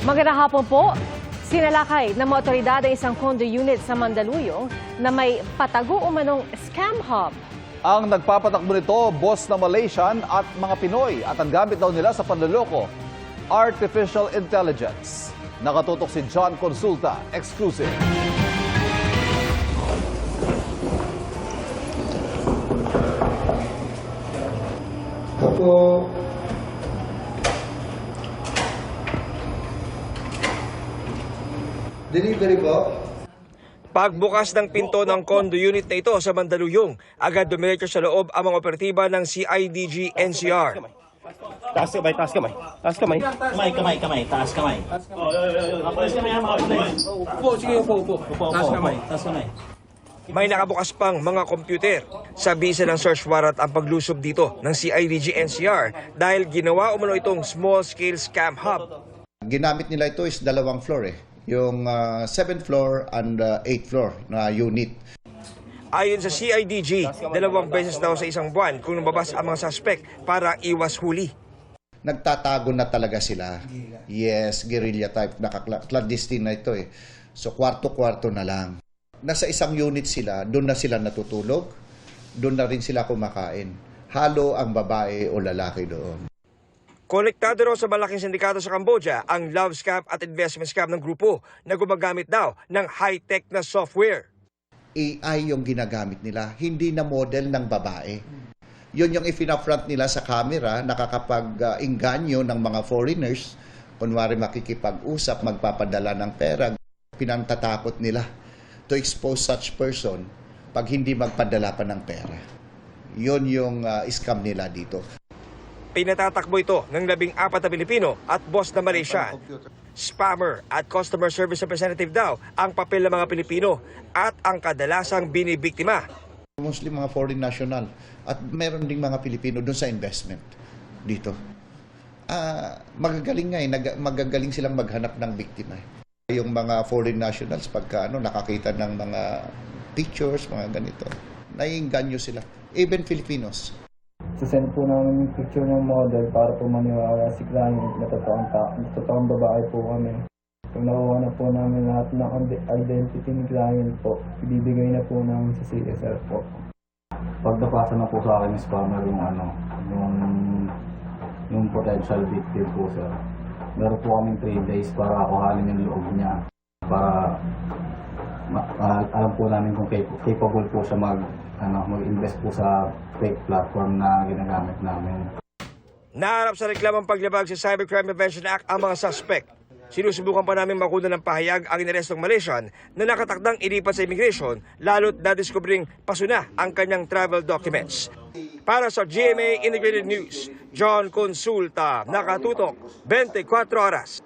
Magandang hapon po. Sinalakay ng mga otoridad ang isang condo unit sa Mandaluyong na may patago umanong scam hub. Ang nagpapatakbo nito, boss na Malaysian at mga Pinoy at ang gamit daw nila sa panloloko, artificial intelligence. Nakatutok si John Consulta, exclusive. Opo. Delivery po? Pagbukas ng pinto ng condo unit na ito sa Mandaluyong, agad dumiretso sa loob ang mga operatiba ng CIDG NCR. Taas kamay, taas kamay. Taas kamay. Kamay, kamay, kamay. Taas kamay. Taas kamay. Upo, sige, upo, upo. Upo, taas kamay. Taas kamay. May nakabukas pang mga computer. Sa bisa ng search warrant ang paglusob dito ng CIDG NCR dahil ginawa umano itong small-scale scam hub. Ginamit nila ito is dalawang floor eh. Yung 7th floor and 8th floor na unit. Ayon sa CIDG, dalawang beses daw sa isang buwan kung lumabas ang mga suspect para iwas huli. Nagtatago na talaga sila. Yes, guerrilla type, nakakladistin na ito eh. So kwarto-kwarto na lang. Nasa isang unit sila, doon na sila natutulog, doon na rin sila kumakain. Halo ang babae o lalaki doon. Konektado raw sa malaking sindikato sa Cambodia ang love scam at investment scam ng grupo na gumagamit daw ng high-tech na software. AI yung ginagamit nila, hindi na model ng babae. Yun yung ifinafront nila sa camera, nakakapag-inganyo ng mga foreigners, kunwari makikipag-usap, magpapadala ng pera, pinantatakot nila to expose such person pag hindi magpadala pa ng pera. Yun yung uh, scam nila dito. Pinatatakbo ito ng labing apat na Pilipino at boss na Malaysian. Spammer at customer service representative daw ang papel ng mga Pilipino at ang kadalasang binibiktima. Mostly mga foreign national at meron ding mga Pilipino doon sa investment dito. Ah, magagaling nga eh, magagaling silang maghanap ng biktima. eh. Yung mga foreign nationals pagka ano nakakita ng mga pictures, mga ganito, naiinganyo sila. Even Filipinos. Sasend po namin yung picture ng model para po maniwala si client na totoong, ta- na totoong babae po kami. Kung nakuha na po namin lahat ng ide- identity ni client po, ibibigay na po namin sa CSR po. pag napasa na po sa akin ng scammer yung ano, yung, yung potential victim po sir. Meron po kaming 3 days para kuhanin yung loob niya. Para ma- alam po namin kung cap- capable po siya mag, ano, mag-invest po sa fake platform na ginagamit namin. Naharap sa reklamang paglabag sa Cybercrime Prevention Act ang mga suspect. Sinusubukan pa namin makuna ng pahayag ang inarestong Malaysian na nakatakdang ilipat sa immigration lalo't na-discovering pasuna ang kanyang travel documents. Para sa GMA Integrated News, John Consulta, nakatutok 24 oras.